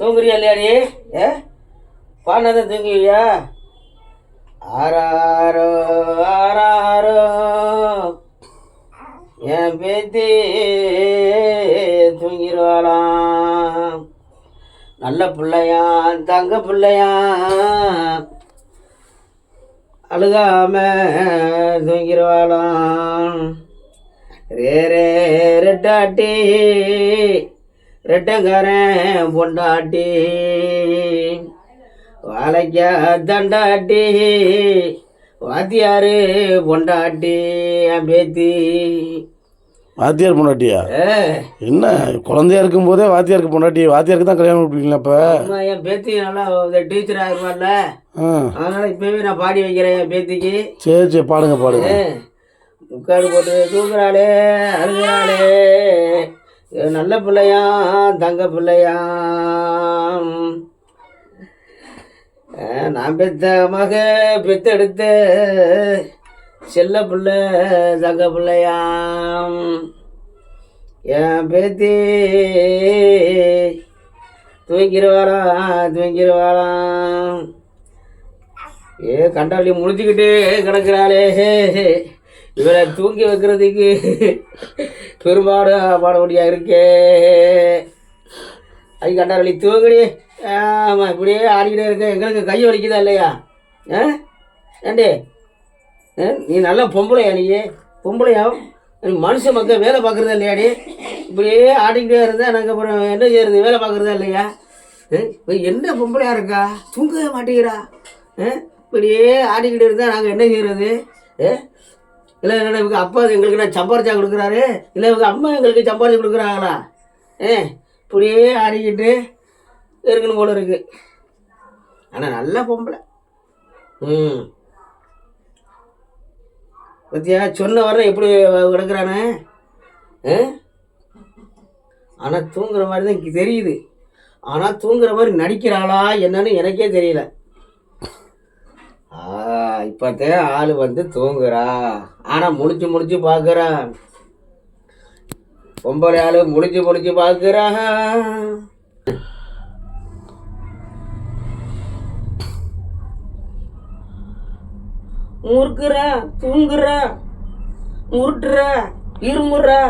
தூங்குறியா இல்லையாடி? ஏ பாடினதான் தூங்குவியா? ஆறாரோ ஆறாரோ என் பேத்தி தூங்கிடுவாளாம் நல்ல பிள்ளையான் தங்க பிள்ளையான் அழுகாம தூங்கிடுவாளாம் ரே ரே ரெட்டாட்டி. ரெட்டங்காரன் பொண்டாட்டி. வாழைக்கா தண்டாட்டி. வாத்தியாரு பொண்டாட்டி என் பேத்தி வாத்தியார் பொண்டாட்டியா? என்ன குழந்தையா இருக்கும் போதே வாத்தியாருக்கு பொண்டாட்டி வாத்தியாருக்கு தான் கல்யாணம் கொடுப்பீங்களா இப்போ என் பேத்தி நல்லா டீச்சர் ஆயிருவாள்ல ஆ அதனால இப்பவே நான் பாடி வைக்கிறேன் என் பேத்திக்கு சரி சரி பாடுங்க பாடுங்க. முக்காடு போட்டு தூங்குறாளே அழுகுறாளே. நல்ல பிள்ளையா தங்க பிள்ளையாம் நான் பெத்த மக பெத்தெடுத்த செல்ல பிள்ளை தங்க பிள்ளையாம் என் பேத்தி தூங்கிடுவாளாம் தூங்கிடுவாளாம் ஏ கண்டாளி முடிச்சுக்கிட்டு கிடக்குறாளே. இவரை தூங்கி வைக்கிறதுக்கு பெரும்பாடு பாடபடியா இருக்கே. ஐ கண்டாளி தூங்குடி. ஆமாம் இப்படியே ஆடிக்கிட்டே இருக்க. எங்களுக்கு கை வலிக்குதா இல்லையா? ஆ? ஏண்டி? நீ நல்ல பொம்பளையா நீ? பொம்பளையா? மனுஷ மக்கள் வேலை பார்க்குறதா இல்லையாடி? இப்படியே ஆடிக்கிட்டே இருந்தால் நாங்கள் அப்புறம் என்ன செய்யறது? வேலை பார்க்குறதா இல்லையா? என்ன பொம்பளையா இருக்கா? தூங்கவே மாட்டேங்கிறா. ஆ? இப்படியே ஆடிக்கிட்டு இருந்தால் நாங்கள் என்ன செய்கிறது இல்லை என்ன இவங்க அப்பா எங்களுக்கு நான் சம்பாரிச்சா கொடுக்குறாரு? இல்லை இவங்க அம்மா எங்களுக்கு சம்பாரிச்சு கொடுக்குறாங்களா? ஏ இப்படியே ஆடிக்கிட்டு இருக்கணும் போல இருக்கு. ஆனால் நல்ல பொம்பளை. ம். பத்தியா சொன்ன வர எப்படி கிடக்குறானே? ஆனால் தூங்குற மாதிரி தான் தெரியுது. ஆனால் தூங்குற மாதிரி நடிக்கிறாளா என்னன்னு எனக்கே தெரியல. ஆ இப்போத்தே ஆள் வந்து தூங்குறா. ஆனால் முடிச்சு முடிச்சு பார்க்குறான் பொம்பளை ஆளு முடிச்சு முடிச்சு பார்க்குறா முறுக்குறா தூங்குறா உருட்டுறா இருமுறா.